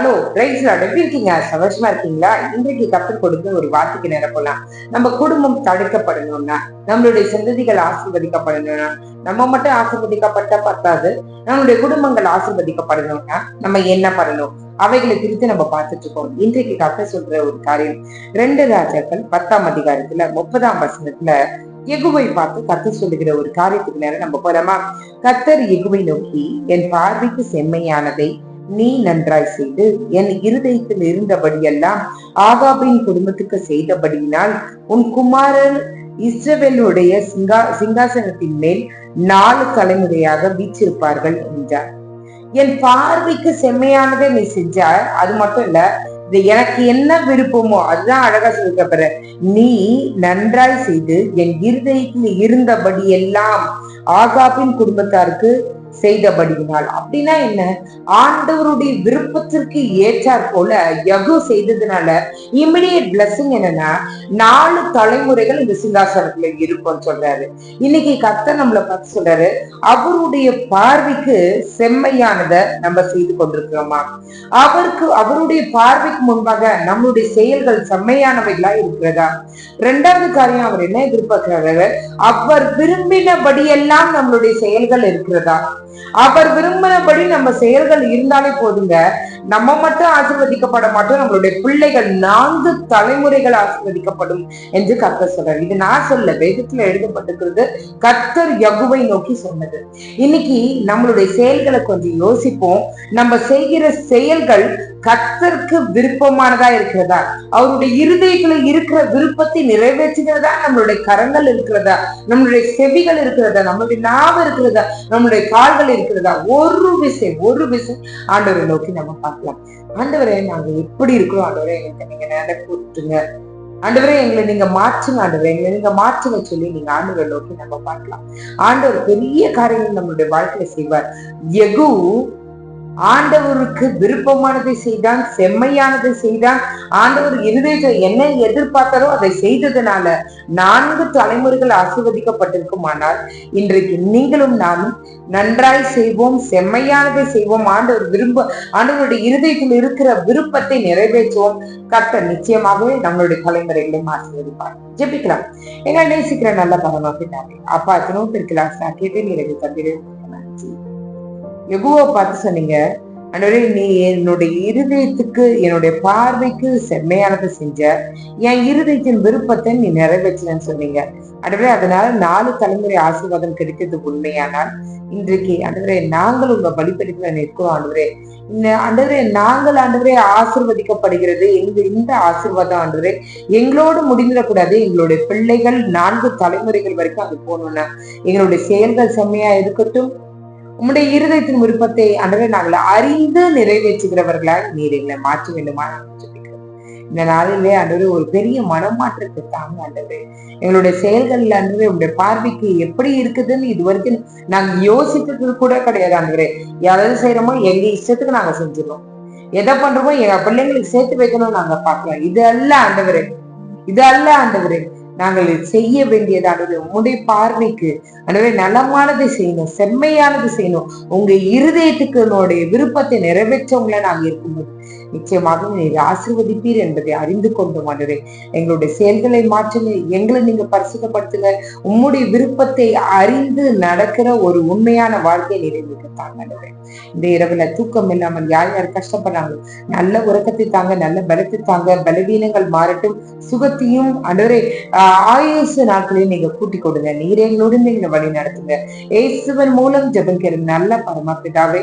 Hello price எப்படி இருக்கீங்க சந்தோஷமா இருக்கீங்களா? இன்றைக்கு கற்றுக் கொடுத்து ஒரு வார்த்தைக்கு நிரப்பலாம் நம்ம குடும்பம் தடுக்கப்படணும்னா நம்மளுடைய சந்ததிகள் ஆசீர்வதிக்கப்படணும்னா நம்ம மட்டும் ஆசீர்வதிக்கப்பட்ட பத்தாது. நம்மளுடைய குடும்பங்கள் ஆசீர்வதிக்கப்படணும்னா நம்ம என்ன பண்ணணும்? அவைகளை குறித்து நம்ம பார்த்துட்டு இருக்கோம். இன்றைக்கு கத்த சொல்ற ஒரு காரியம் ரெண்டு ராஜாக்கள் பத்தாம் அதிகாரத்துல முப்பதாம் வசனத்துல எகுவை பார்த்து கத்த சொல்லுகிற ஒரு காரியத்துக்கு நேரம் நம்ம போலாமா? கத்தர் எகுவை நோக்கி என் பார்வைக்கு செம்மையானதை நீ நன்றாய் செய்து என் இருதயத்தில் இருந்தபடியெல்லாம் ஆகாபின் குடும்பத்துக்கு செய்தபடியினால் உன் குமாரன் இஸ்ரவேலுடைய சிங்கா சிங்காசனத்தின் மேல் நாலு தலைமுறையாக வீச்சிருப்பார்கள் என்றார். என் பார்வைக்கு செம்மையானதை நீ செஞ்ச அது மட்டும் இல்ல இது எனக்கு என்ன விருப்பமோ அதுதான் அழகா சொல்லிக்கப்படுற நீ நன்றாய் செய்து என் இருதயத்தில் இருந்தபடி எல்லாம் ஆகாபின் குடும்பத்தாருக்கு செய்தபடியினால். அப்படின்னா என்ன? ஆண்டவருடைய விருப்பத்திற்கு ஏற்றாற் போல யகு செய்ததுனால இமிடியட் பிளஸிங் என்னன்னா நாலு தலைமுறைகள் இந்த சிங்காசனத்துல இருக்கும்னு சொல்றாரு. இன்னைக்கு கத்த நம்மளை பார்த்து சொல்றாரு அவருடைய பார்வைக்கு செம்மையானத நம்ம செய்து கொண்டிருக்கிறோமா? அவருக்கு அவருடைய பார்வைக்கு முன்பாக நம்மளுடைய செயல்கள் செம்மையானவைகளா இருக்கிறதா? ரெண்டாவது காரியம் அவர் என்ன எதிர்பார்க்கிறாரு? அவர் விரும்பினபடியெல்லாம் நம்மளுடைய செயல்கள் இருக்கிறதா? அவர் விரும்பினபடி நம்ம செயல்கள் இருந்தாலே போதுங்க. நம்ம மட்டும் ஆசிர்வதிக்கப்பட மாட்டோம் நம்மளுடைய பிள்ளைகள் நான்கு தலைமுறைகள் ஆசிர்வதிக்கப்படும் என்று கர்த்தர் சொல்றாரு. இது நான் சொல்ல வேதத்துல எழுதப்பட்டிருக்கிறது கர்த்தர் யகுவை நோக்கி சொன்னது. இன்னைக்கு நம்மளுடைய செயல்களை கொஞ்சம் யோசிப்போம். நம்ம செய்கிற செயல்கள் கர்த்தருக்கு விருப்பமானதா இருக்கிறதா? அவருடைய இருதயத்துல இருக்கிற விருப்பத்தை நிறைவேற்றுகிறதா? நம்மளுடைய கரங்கள் இருக்கிறதா? நம்மளுடைய செவிகள் இருக்கிறதா? நம்மளுடைய நாவ இருக்கிறதா? நம்மளுடைய கால்கள் இருக்கிறதா? ஒரு விஷயம் ஒரு விஷயம் ஆண்டவரை நோக்கி நம்ம பார்க்கலாம். ஆண்டவரே நாங்க எப்படி இருக்கிறோம்? ஆண்டவரே எங்களுக்கு நீங்க நினைப்புட்டுங்க ஆண்டவரே எங்களை நீங்க மாற்றுங்க ஆண்டவரே. எங்களை நீங்க மாற்றுங்க சொல்லி நீங்க ஆண்டவரை நோக்கி நம்ம பார்க்கலாம். ஆண்டவர் பெரிய காரியங்கள் நம்மளுடைய வாழ்க்கையில செய்வார். எகு ஆண்டவருக்கு விருப்பமானதை செய்தான் செம்மையானதை செய்தான். ஆண்டவர் இருதயத்தை என்ன எதிர்பார்த்தாரோ அதை செய்ததுனால நான்கு தலைமுறைகள் ஆசீர்வதிக்கப்பட்டிருக்குமானால் இன்றைக்கு நீங்களும் நானும் நன்றாய் செய்வோம் செம்மையானதை செய்வோம். ஆண்டவர் விரும்ப ஆண்டவருடைய இருதயத்தில் இருக்கிற விருப்பத்தை நிறைவேற்றுவோம். கத்த நிச்சயமாகவே நம்மளுடைய தலைமுறைகளையும் ஆசீர்வதிப்பார். ஜெபிக்கலாம். ஏன்னா நேசிக்கிற நல்ல பரமா அப்பா அத்தனும் இருக்கலாம் கேட்டு நீ எனக்கு நன்றி. எகுவோ பார்த்து சொன்னீங்க அன்றவரே நீ என்னுடைய இருதயத்துக்கு என்னுடைய பார்வைக்கு செம்மையானதை செஞ்ச என் இருதயத்தின் விருப்பத்தை நீ நிறைவேற்றலன்னு சொன்னீங்க. அன்றவரே அதனால நாலு தலைமுறை ஆசீர்வாதம் கிடைத்தது உண்மையானால் இன்றைக்கு அன்றவரே நாங்கள் உங்க பலிப்படிப்புல நிற்கிறோம் ஆண்டவரே இந்த ஆண்டவரே நாங்கள் ஆண்டவரே ஆசிர்வதிக்கப்படுகிறது. எங்க இந்த ஆசிர்வாதம் ஆண்டவரே எங்களோடு முடிந்துடக்கூடாது. எங்களுடைய பிள்ளைகள் நான்கு தலைமுறைகள் வரைக்கும் அது போகணும்னா எங்களுடைய செயல்கள் செம்மையா இருக்கட்டும். உம்முடைய இருதயத்தின் விருப்பத்தை அன்றவே நாங்கள் அறிந்து நிறைவேற்றுகிறவர்களால் நீர் எங்களை மாற்ற வேண்டுமா இந்த நாளிலே அன்றவே ஒரு பெரிய மனமாற்றத்தை தாங்க ஆண்டவரே எங்களுடைய செயல்களில் அன்றவே உங்களுடைய பார்வைக்கு எப்படி இருக்குதுன்னு இது வரைக்கும் நாங்க யோசித்தது கூட கிடையாது ஆண்டவரே எதாவது செய்யறோமோ எங்க இஷ்டத்துக்கு நாங்க செஞ்சிடறோம். எதை பண்றோமோ எங்க பிள்ளைங்களுக்கு சேர்த்து வைக்கணும்னு நாங்க பாக்கலாம் இது அல்ல ஆண்டவரே இது அல்ல ஆண்டவரே நாங்கள் செய்ய வேண்டியதானது உங்களுடைய பார்வைக்கு எனவே நலமானதை செய்யணும் செம்மையானது செய்யணும் உங்க இருதயத்துக்கு உன்னுடைய விருப்பத்தை நிறைவேற்றவங்கள நாங்கள் இருக்கும்போது நிச்சயமாக நீர் ஆசிர்வதிப்பீர் என்பதை அறிந்து கொண்டோம் ஆண்டவரே எங்களுடைய செயல்களை மாற்றுங்க எங்களை நீங்க பரிசுத்தப்படுத்துங்க. உம்முடைய விருப்பத்தை அறிந்து நடக்கிற ஒரு உண்மையான வாழ்க்கை நிறைவேற்ற தாங்க ஆண்டவரே இந்த இரவுல தூக்கம் இல்லாமல் யார் யார் கஷ்டப்படுறாங்க நல்ல உறக்கத்தை தாங்க நல்ல பலத்தை தாங்க பலவீனங்கள் மாறட்டும். சுகத்தையும் அன்றவரே ஆயுசு நாட்களையும் நீங்க கூட்டி கொடுங்க. நீரே எங்களோடு நீங்க வழி நடத்துங்க. ஏசுவன் மூலம் ஜபம் கேளுங்க நல்ல பரமாபிதாவே